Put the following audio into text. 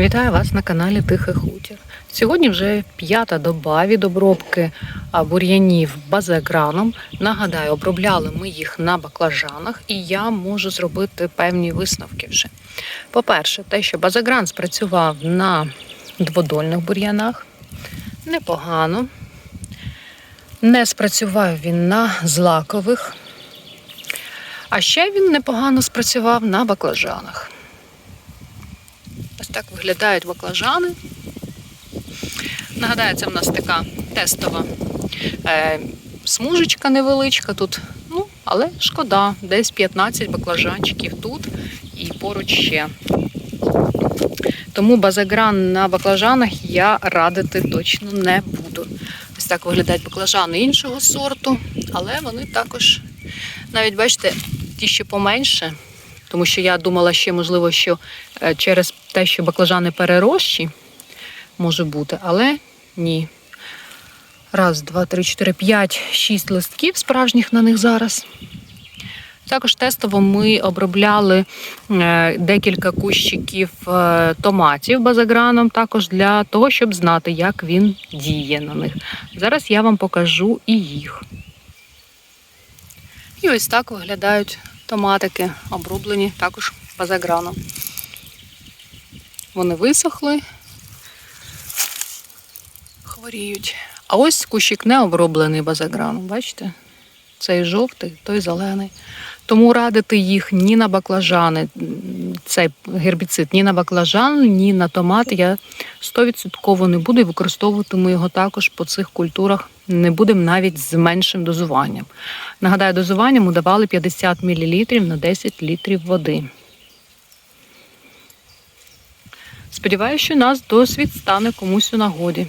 Вітаю вас на каналі Тихий Хутір. Сьогодні вже п'ята доба від обробки бур'янів базоекраном. Нагадаю, обробляли ми їх на баклажанах, і я можу зробити певні висновки вже. По-перше, те, що базогран спрацював на дводольних бур'янах, непогано. Не спрацював він на злакових, а ще він непогано спрацював на баклажанах. Ось так виглядають баклажани. Нагадаю, це в нас така тестова е, смужечка невеличка тут. Ну, але шкода, десь 15 баклажанчиків тут і поруч ще. Тому базагран на баклажанах я радити точно не буду. Ось так виглядають баклажани іншого сорту, але вони також, навіть бачите, ті, що поменше, тому що я думала ще, можливо, що е, через те, що баклажани перерощі, може бути, але ні. Раз, два, три, чотири, п'ять, шість листків справжніх на них зараз. Також тестово ми обробляли е, декілька кущиків е, томатів базаграном, також для того, щоб знати, як він діє на них. Зараз я вам покажу і їх. І ось так виглядають томатики, оброблені також базаграном. Вони висохли, хворіють. А ось кущик не оброблений базаграном, бачите? Цей жовтий, той зелений. Тому радити їх ні на баклажани, цей гербіцид, ні на баклажан, ні на томат я 100% не буду і використовуватиму його також по цих культурах. Не будемо навіть з меншим дозуванням. Нагадаю, дозуванням давали 50 мл на 10 літрів води. Сподіваюся, що нас досвід стане комусь у нагоді.